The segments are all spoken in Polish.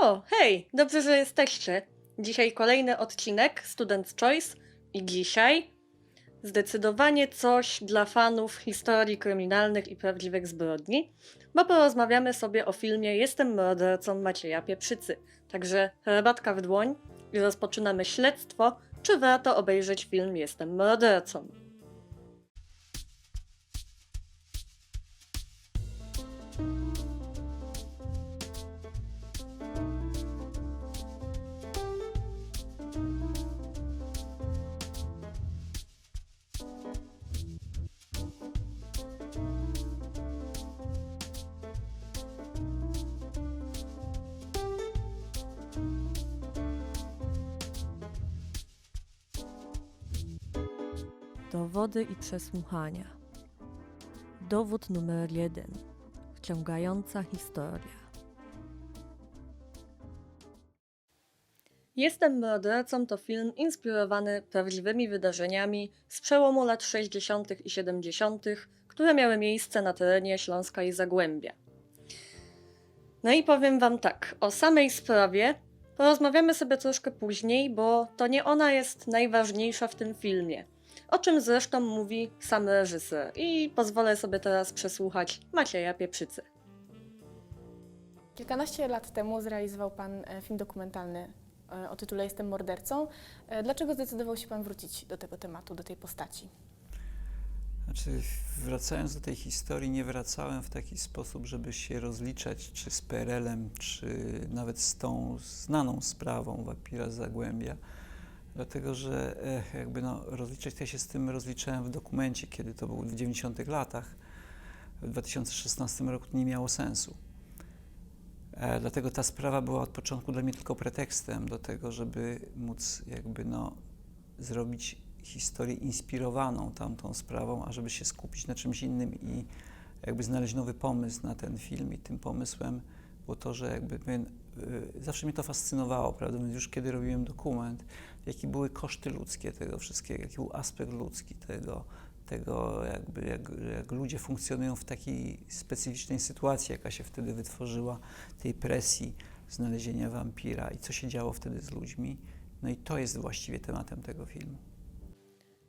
O, hej, dobrze, że jesteście. Dzisiaj kolejny odcinek Student Choice i dzisiaj zdecydowanie coś dla fanów historii kryminalnych i prawdziwych zbrodni, bo porozmawiamy sobie o filmie Jestem mordercą Macieja Pieprzycy. Także herbatka w dłoń i rozpoczynamy śledztwo, czy warto obejrzeć film Jestem mordercą. Dowody i przesłuchania. Dowód numer jeden. Wciągająca historia. Jestem mordercą to film inspirowany prawdziwymi wydarzeniami z przełomu lat 60. i 70., które miały miejsce na terenie Śląska i Zagłębia. No i powiem Wam tak, o samej sprawie porozmawiamy sobie troszkę później, bo to nie ona jest najważniejsza w tym filmie. O czym zresztą mówi sam reżyser. I pozwolę sobie teraz przesłuchać Macieja Pieprzycy. Kilkanaście lat temu zrealizował Pan e, film dokumentalny e, o tytule Jestem mordercą. E, Dlaczego zdecydował się Pan wrócić do tego tematu, do tej postaci? Znaczy, wracając do tej historii, nie wracałem w taki sposób, żeby się rozliczać czy z PRL-em, czy nawet z tą znaną sprawą Wapira Zagłębia. Dlatego, że e, jakby no, rozliczać to ja się z tym rozliczałem w dokumencie, kiedy to było w 90 latach. W 2016 roku to nie miało sensu. E, dlatego ta sprawa była od początku dla mnie tylko pretekstem do tego, żeby móc jakby no, zrobić historię inspirowaną tamtą sprawą, a żeby się skupić na czymś innym i jakby znaleźć nowy pomysł na ten film. I tym pomysłem było to, że jakby pewien, zawsze mnie to fascynowało, prawda? Więc już kiedy robiłem dokument, jakie były koszty ludzkie tego wszystkiego, jaki był aspekt ludzki tego, tego jakby jak, jak ludzie funkcjonują w takiej specyficznej sytuacji, jaka się wtedy wytworzyła, tej presji znalezienia wampira i co się działo wtedy z ludźmi. No i to jest właściwie tematem tego filmu.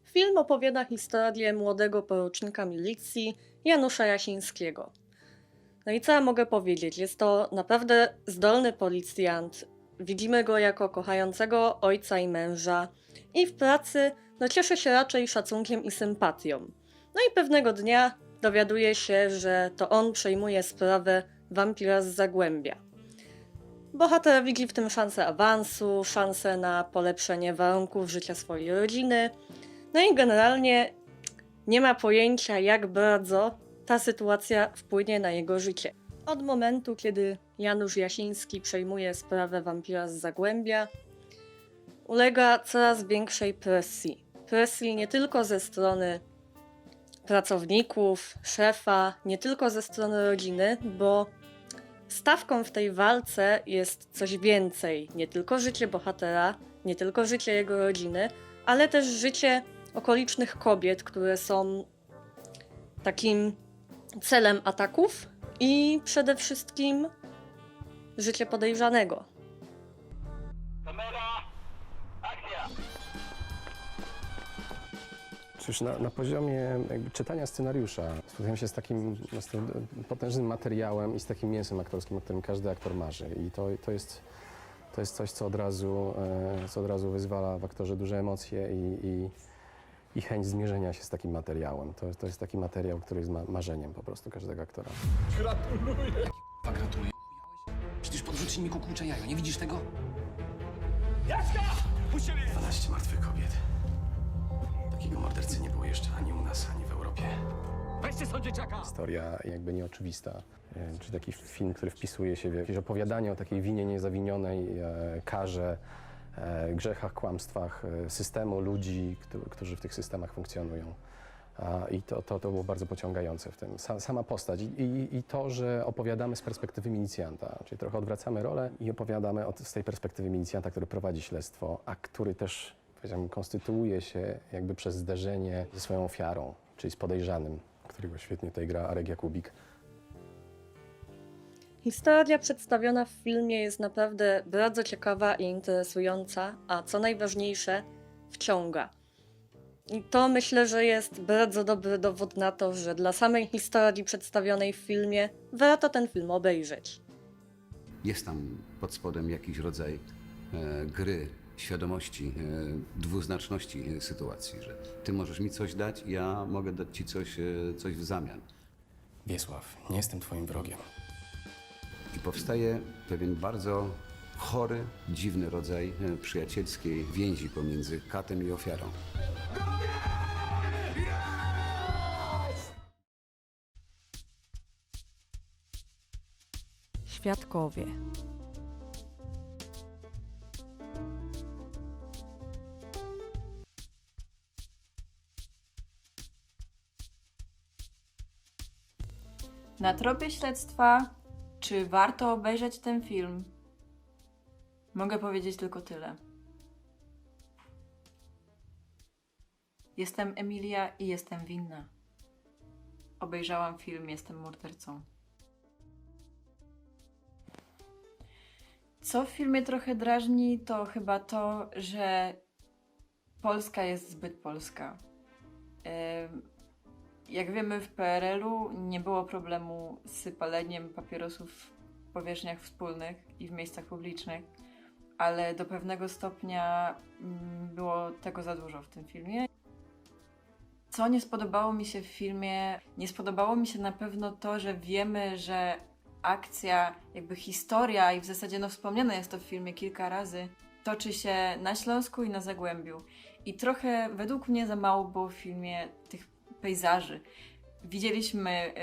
Film opowiada historię młodego porucznika milicji Janusza Jasińskiego. No i co ja mogę powiedzieć? Jest to naprawdę zdolny policjant. Widzimy go jako kochającego ojca i męża. I w pracy no, cieszy się raczej szacunkiem i sympatią. No i pewnego dnia dowiaduje się, że to on przejmuje sprawę wampira z Zagłębia. Bohater widzi w tym szansę awansu, szansę na polepszenie warunków życia swojej rodziny. No i generalnie nie ma pojęcia, jak bardzo ta sytuacja wpłynie na jego życie. Od momentu, kiedy Janusz Jasiński przejmuje sprawę wampira z Zagłębia, ulega coraz większej presji. Presji nie tylko ze strony pracowników, szefa, nie tylko ze strony rodziny, bo stawką w tej walce jest coś więcej. Nie tylko życie bohatera, nie tylko życie jego rodziny, ale też życie okolicznych kobiet, które są takim celem ataków i przede wszystkim życie podejrzanego. Cóż, na, na poziomie jakby czytania scenariusza spotkałem się z takim no, z tym potężnym materiałem i z takim mięsem aktorskim, o którym każdy aktor marzy. I to, to, jest, to jest coś, co od razu, e, co od razu wyzwala w aktorze duże emocje i, i, i chęć zmierzenia się z takim materiałem. To, to jest taki materiał, który jest ma, marzeniem po prostu każdego aktora. Kurwa, gratuluję. Przecież podrzucili mi kukułcze jajo, nie widzisz tego? 12 martwych kobiet. Takiego mordercy nie było jeszcze ani u nas, ani w Europie. Weźcie sądzieczaka! historia jakby nieoczywista, e, czy taki film, który wpisuje się w jakieś opowiadanie o takiej winie niezawinionej, e, karze, grzechach, kłamstwach e, systemu, ludzi, któ- którzy w tych systemach funkcjonują. I to, to, to było bardzo pociągające w tym. Sa, sama postać I, i, to, że opowiadamy z perspektywy milicjanta, czyli trochę odwracamy rolę i opowiadamy od, z tej perspektywy milicjanta, który prowadzi śledztwo, a który też konstytuuje się jakby przez zderzenie ze swoją ofiarą, czyli z podejrzanym, którego świetnie tutaj gra Arek Jakubik. Historia przedstawiona w filmie jest naprawdę bardzo ciekawa i interesująca, a co najważniejsze, wciąga. I to myślę, że jest bardzo dobry dowód na to, że dla samej historii przedstawionej w filmie warto ten film obejrzeć. Jest tam pod spodem jakiś rodzaj e, gry, świadomości, e, dwuznaczności e, sytuacji, że ty możesz mi coś dać, ja mogę dać ci coś, e, coś w zamian. Wiesław, nie jestem twoim wrogiem. I powstaje pewien bardzo chory, dziwny rodzaj e, przyjacielskiej więzi pomiędzy katem i ofiarą. Świadkowie. Na tropie śledztwa, czy warto obejrzeć ten film? Mogę powiedzieć tylko tyle. Jestem Emilia i jestem winna. Obejrzałam film, jestem mordercą. Co w filmie trochę drażni, to chyba to, że Polska jest zbyt polska. Ym, jak wiemy, w PRL-u nie było problemu z paleniem papierosów w powierzchniach wspólnych i w miejscach publicznych, ale do pewnego stopnia mm, było tego za dużo w tym filmie. Co nie spodobało mi się w filmie? Nie spodobało mi się na pewno to, że wiemy, że akcja, jakby historia i w zasadzie no wspomniane jest to w filmie kilka razy, toczy się na Śląsku i na Zagłębiu. I trochę według mnie za mało było w filmie tych pejzaży. Widzieliśmy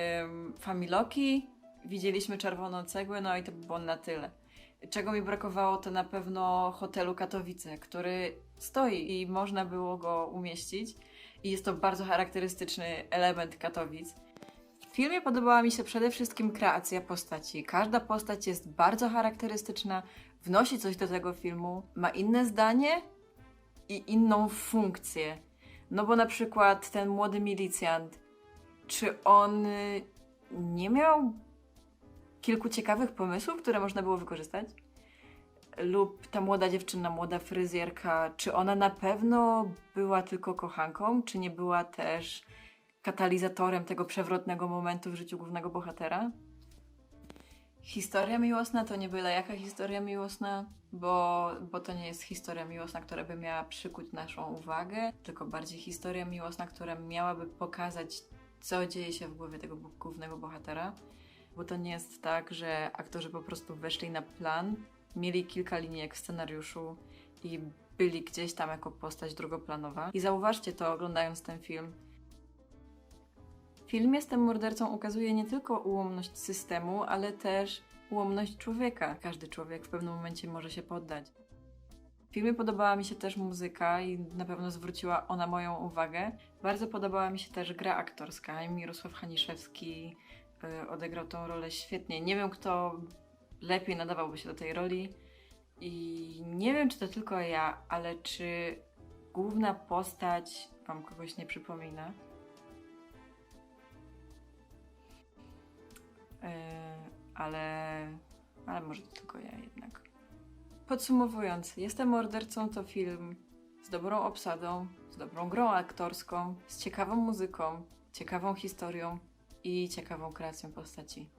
familoki, widzieliśmy czerwoną cegłę, no i to by było na tyle. Czego mi brakowało, to na pewno hotelu Katowice, który stoi i można było go umieścić. I jest to bardzo charakterystyczny element Katowic. W filmie podobała mi się przede wszystkim kreacja postaci. Każda postać jest bardzo charakterystyczna, wnosi coś do tego filmu, ma inne zdanie i inną funkcję. No bo na przykład ten młody milicjant, czy on y, nie miał kilku ciekawych pomysłów, które można było wykorzystać? Lub ta młoda dziewczyna, młoda fryzjerka, czy ona na pewno była tylko kochanką, czy nie była też katalizatorem tego przewrotnego momentu w życiu głównego bohatera? Historia miłosna to nie byle jaka historia miłosna, bo, bo to nie jest historia miłosna, która by miała przykuć naszą uwagę, tylko bardziej historia miłosna, która miałaby pokazać, co dzieje się w głowie tego głównego bohatera. Bo to nie jest tak, że aktorzy po prostu weszli na plan, mieli kilka linijek w scenariuszu i byli gdzieś tam jako postać drugoplanowa. I zauważcie to oglądając ten film. Film Jestem mordercą ukazuje nie tylko ułomność systemu, ale też ułomność człowieka. Każdy człowiek w pewnym momencie może się poddać. W filmie podobała mi się też muzyka i na pewno zwróciła ona moją uwagę. Bardzo podobała mi się też gra aktorska. Mirosław Haniszewski y, odegrał tą rolę świetnie. Nie wiem, kto lepiej nadawałby się do tej roli. I nie wiem, czy to tylko ja, ale czy główna postać wam kogoś nie przypomina? Ale, ale może to tylko ja jednak. Podsumowując, Jestem mordercą to film z dobrą obsadą, z dobrą grą aktorską, z ciekawą muzyką, ciekawą historią i ciekawą kreacją postaci.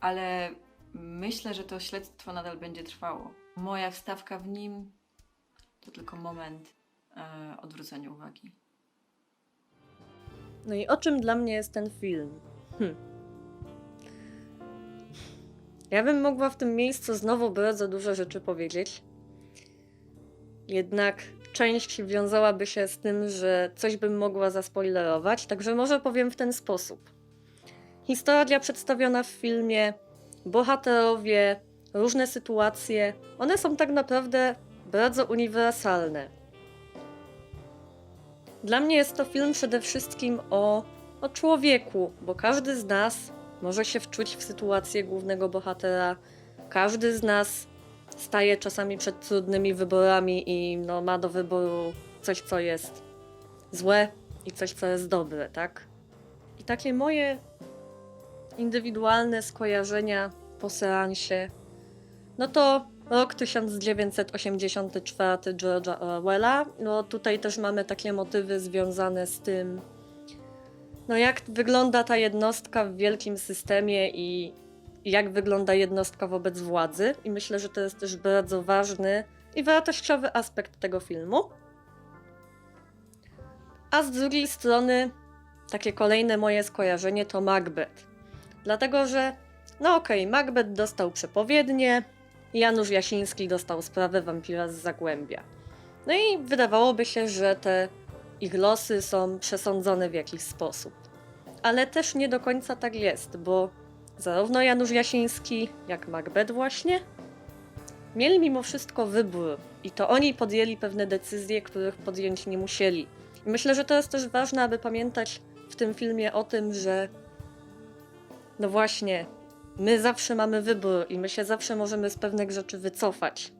Ale myślę, że to śledztwo nadal będzie trwało. Moja wstawka w nim to tylko moment e, odwrócenia uwagi. No i o czym dla mnie jest ten film? Hm. Ja bym mogła w tym miejscu znowu bardzo dużo rzeczy powiedzieć. Jednak część wiązałaby się z tym, że coś bym mogła zaspoilerować, także może powiem w ten sposób. Historia przedstawiona w filmie, bohaterowie, różne sytuacje, one są tak naprawdę bardzo uniwersalne. Dla mnie jest to film przede wszystkim o, o człowieku, bo każdy z nas może się wczuć w sytuację głównego bohatera. Każdy z nas staje czasami przed trudnymi wyborami i no, ma do wyboru coś, co jest złe i coś, co jest dobre, tak? I takie moje indywidualne skojarzenia po seansie, no to rok 1984 George'a Orwella. No tutaj też mamy takie motywy związane z tym, no jak wygląda ta jednostka w wielkim systemie i jak wygląda jednostka wobec władzy. I myślę, że to jest też bardzo ważny i wartościowy aspekt tego filmu. A z drugiej strony, takie kolejne moje skojarzenie to Macbeth. Dlatego, że no okej, Macbeth dostał przepowiednie, Janusz Jasiński dostał sprawę wampira z Zagłębia. No i wydawałoby się, że te ich losy są przesądzone w jakiś sposób. Ale też nie do końca tak jest, bo zarówno Janusz Jasiński, jak Macbeth właśnie, mieli mimo wszystko wybór i to oni podjęli pewne decyzje, których podjąć nie musieli. I myślę, że to jest też ważne, aby pamiętać w tym filmie o tym, że no właśnie, my zawsze mamy wybór i my się zawsze możemy z pewnych rzeczy wycofać.